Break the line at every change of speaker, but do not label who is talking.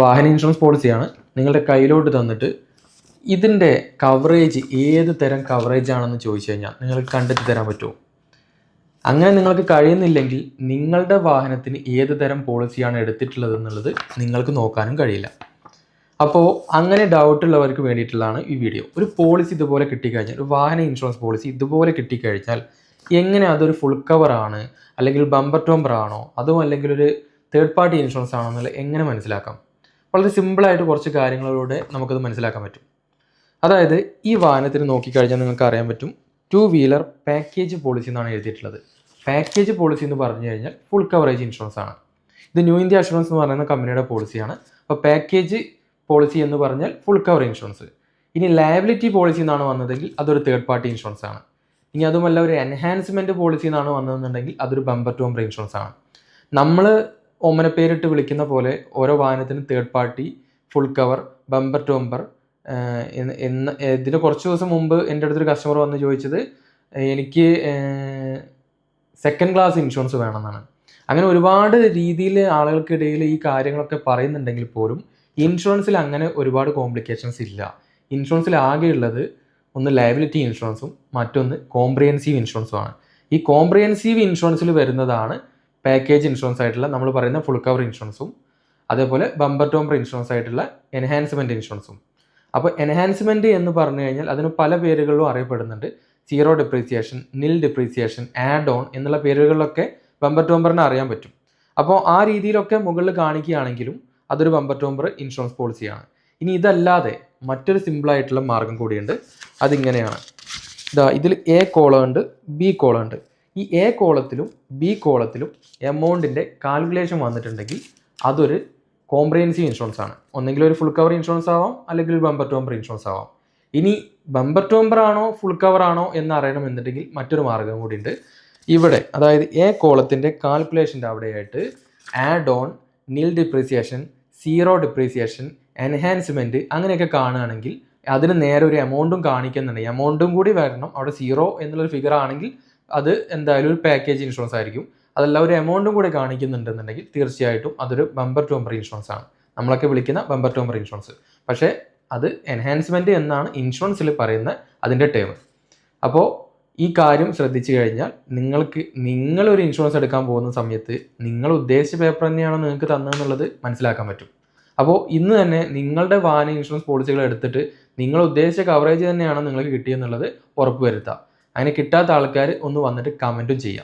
വാഹന ഇൻഷുറൻസ് പോളിസിയാണ്. നിങ്ങളുടെ കയ്യിലോട്ട് തന്നിട്ട് ഇതിന്റെ കവറേജ് ഏത് തരം കവറേജ് ആണെന്ന് ചോദിച്ചു കഴിഞ്ഞാൽ നിങ്ങൾക്ക് കണ്ടെത്തി തരാൻ പറ്റുമോ? അങ്ങനെ നിങ്ങൾക്ക് കഴിയുന്നില്ലെങ്കിൽ നിങ്ങളുടെ വാഹനത്തിന് ഏത് തരം പോളിസിയാണ് എടുത്തിട്ടുള്ളത് എന്നുള്ളത് നിങ്ങൾക്ക് നോക്കാനും കഴിയില്ല. അപ്പോൾ അങ്ങനെ ഡൗട്ട് ഉള്ളവർക്ക് വേണ്ടിയിട്ടുള്ളതാണ് ഈ വീഡിയോ ഒരു പോളിസി ഇതുപോലെ കിട്ടിക്കഴിഞ്ഞാൽ ഒരു വാഹന ഇൻഷുറൻസ് പോളിസി ഇതുപോലെ കിട്ടിക്കഴിഞ്ഞാൽ എങ്ങനെ അതൊരു ഫുൾ കവറാണ് അല്ലെങ്കിൽ ബമ്പർ ടോംബർ ആണോ അതോ അല്ലെങ്കിൽ ഒരു തേർഡ് പാർട്ടി ഇൻഷുറൻസ് ആണോ എന്നുള്ളത് എങ്ങനെ മനസ്സിലാക്കാം? വളരെ സിമ്പിളായിട്ട് കുറച്ച് കാര്യങ്ങളിലൂടെ നമുക്കത് മനസ്സിലാക്കാൻ പറ്റും. അതായത് ഈ വാഹനത്തിന് നോക്കിക്കഴിഞ്ഞാൽ നിങ്ങൾക്ക് അറിയാൻ പറ്റും ടു വീലർ പാക്കേജ് പോളിസി എന്നാണ് എഴുതിയിട്ടുള്ളത്. പാക്കേജ് പോളിസി എന്ന് പറഞ്ഞു കഴിഞ്ഞാൽ ഫുൾ കവറേജ് ഇൻഷുറൻസ് ആണ്. ഇത് ന്യൂ ഇന്ത്യ അഷുറൻസ് എന്ന് പറയുന്ന കമ്പനിയുടെ പോളിസിയാണ് അപ്പോൾ പാക്കേജ് പോളിസി എന്ന് പറഞ്ഞാൽ ഫുൾ കവർ ഇൻഷുറൻസ് ഇനി ലയബിലിറ്റി പോളിസി എന്നാണ് വന്നതെങ്കിൽ അതൊരു തേർഡ് പാർട്ടി ഇൻഷുറൻസ് ആണ്. ഇനി അതുമല്ല ഒരു എൻഹാൻസ്മെന്റ് പോളിസി എന്നാണ് വന്നതെന്നുണ്ടെങ്കിൽ അതൊരു ബമ്പർ ടു ബമ്പർ ഇൻഷുറൻസ് ആണ്. നമ്മൾ ഒമ്മന പേരിട്ട് വിളിക്കുന്ന പോലെ ഓരോ വാഹനത്തിനും third party full cover bumper to bumper എന്ന് ഇതിന് കുറച്ച് ദിവസം മുമ്പ് എന്റെ അടുത്തൊരു കസ്റ്റമർ വന്ന് ചോദിച്ചത് എനിക്ക് സെക്കൻഡ് ക്ലാസ് ഇൻഷുറൻസ് വേണമെന്നാണ്. അങ്ങനെ ഒരുപാട് രീതിയിൽ ആളുകൾക്കിടയിൽ ഈ കാര്യങ്ങളൊക്കെ പറയുന്നുണ്ടെങ്കിൽ പോലും ഇൻഷുറൻസിൽ അങ്ങനെ ഒരുപാട് കോംപ്ലിക്കേഷൻസ് ഇല്ല. ഇൻഷുറൻസിൽ ആകെയുള്ളത് ഒന്ന് ലയബിലിറ്റി ഇൻഷുറൻസും മറ്റൊന്ന് കോംപ്രിഹെൻസീവ് ഇൻഷുറൻസുമാണ് ഈ കോംപ്രിഹെൻസീവ് ഇൻഷുറൻസിൽ വരുന്നതാണ് പാക്കേജ് ഇൻഷുറൻസ് ആയിട്ടുള്ള നമ്മൾ പറയുന്ന ഫുൾ കവർ ഇൻഷുറൻസും അതേപോലെ ബമ്പർ ടോംബർ ഇൻഷുറൻസ് ആയിട്ടുള്ള എൻഹാൻസ്മെന്റ് ഇൻഷുറൻസും അപ്പോൾ എൻഹാൻസ്മെന്റ് എന്ന് പറഞ്ഞു കഴിഞ്ഞാൽ അതിന് പല പേരുകളിലും അറിയപ്പെടുന്നുണ്ട്. Zero depreciation nil depreciation add on എന്നുള്ള പേരുകളിലൊക്കെ ബമ്പർ ടോംബറിനെ അറിയാൻ പറ്റും. അപ്പോൾ ആ രീതിയിലൊക്കെ മുകളിൽ കാണിക്കുകയാണെങ്കിലും അതൊരു ബമ്പർ ടോംബർ ഇൻഷുറൻസ് പോളിസിയാണ് ഇനി ഇതല്ലാതെ മറ്റൊരു സിമ്പിളായിട്ടുള്ള മാർഗം കൂടിയുണ്ട്. അതിങ്ങനെയാണ്. ഇതാ ഇതിൽ എ കോളം ഉണ്ട് ബി കോളം ഉണ്ട്. ഈ എ കോളത്തിലും ബി കോളത്തിലും എമൗണ്ടിന്റെ കാൽക്കുലേഷൻ വന്നിട്ടുണ്ടെങ്കിൽ അതൊരു കോംപ്രിഹെൻസീവ് ഇൻഷുറൻസ് ആണ്. ഒന്നെങ്കിൽ ഒരു ഫുൾ കവർ ഇൻഷുറൻസ് ആവാം അല്ലെങ്കിൽ ഒരു ബമ്പർ ടോംബർ ഇൻഷുറൻസ് ആവാം. ഇനി ബമ്പർ ടോംബർ ആണോ ഫുൾ കവർ ആണോ എന്ന് അറിയണമെന്നുണ്ടെങ്കിൽ മറ്റൊരു മാർഗം കൂടിയുണ്ട് ഇവിടെ അതായത് എ കോളത്തിന്റെ കാൽക്കുലേഷന്റെ അവിടെയായിട്ട് add on nil depreciation zero depreciation enhancement അങ്ങനെയൊക്കെ കാണുകയാണെങ്കിൽ അതിന് നേരെ ഒരു എമൗണ്ടും കാണിക്കുന്നുണ്ട്. എമൗണ്ടും കൂടി വരണം. അവിടെ സീറോ എന്നുള്ളൊരു ഫിഗർ ആണെങ്കിൽ അത് എന്തായാലും ഒരു പാക്കേജ് ഇൻഷുറൻസ് ആയിരിക്കും. അതല്ല ഒരു എമൗണ്ടും കൂടി കാണിക്കുന്നുണ്ടെന്നുണ്ടെങ്കിൽ തീർച്ചയായിട്ടും അതൊരു ബമ്പർ ടു ബമ്പർ ഇൻഷുറൻസ് ആണ്. നമ്മളൊക്കെ വിളിക്കുന്ന ബമ്പർ ടു ബമ്പർ ഇൻഷുറൻസ് പക്ഷേ അത് എൻഹാൻസ്മെന്റ് എന്നാണ് ഇൻഷുറൻസിൽ പറയുന്ന അതിന്റെ ടേം അപ്പോൾ ഈ കാര്യം ശ്രദ്ധിച്ചു കഴിഞ്ഞാൽ നിങ്ങൾക്ക് നിങ്ങളൊരു ഇൻഷുറൻസ് എടുക്കാൻ പോകുന്ന സമയത്ത് നിങ്ങൾ ഉദ്ദേശിച്ച പേപ്പർ തന്നെയാണ് നിങ്ങൾക്ക് തന്നതെന്നുള്ളത് മനസ്സിലാക്കാൻ പറ്റും. അപ്പോൾ ഇന്ന് തന്നെ നിങ്ങളുടെ വാഹന ഇൻഷുറൻസ് പോളിസികൾ എടുത്തിട്ട് നിങ്ങൾ ഉദ്ദേശിച്ച കവറേജ് തന്നെയാണ് നിങ്ങൾക്ക് കിട്ടിയെന്നുള്ളത് ഉറപ്പ് വരുത്തുക അങ്ങനെ കിട്ടാത്ത ആൾക്കാർ ഒന്ന് വന്നിട്ട് കമന്റും ചെയ്യാം.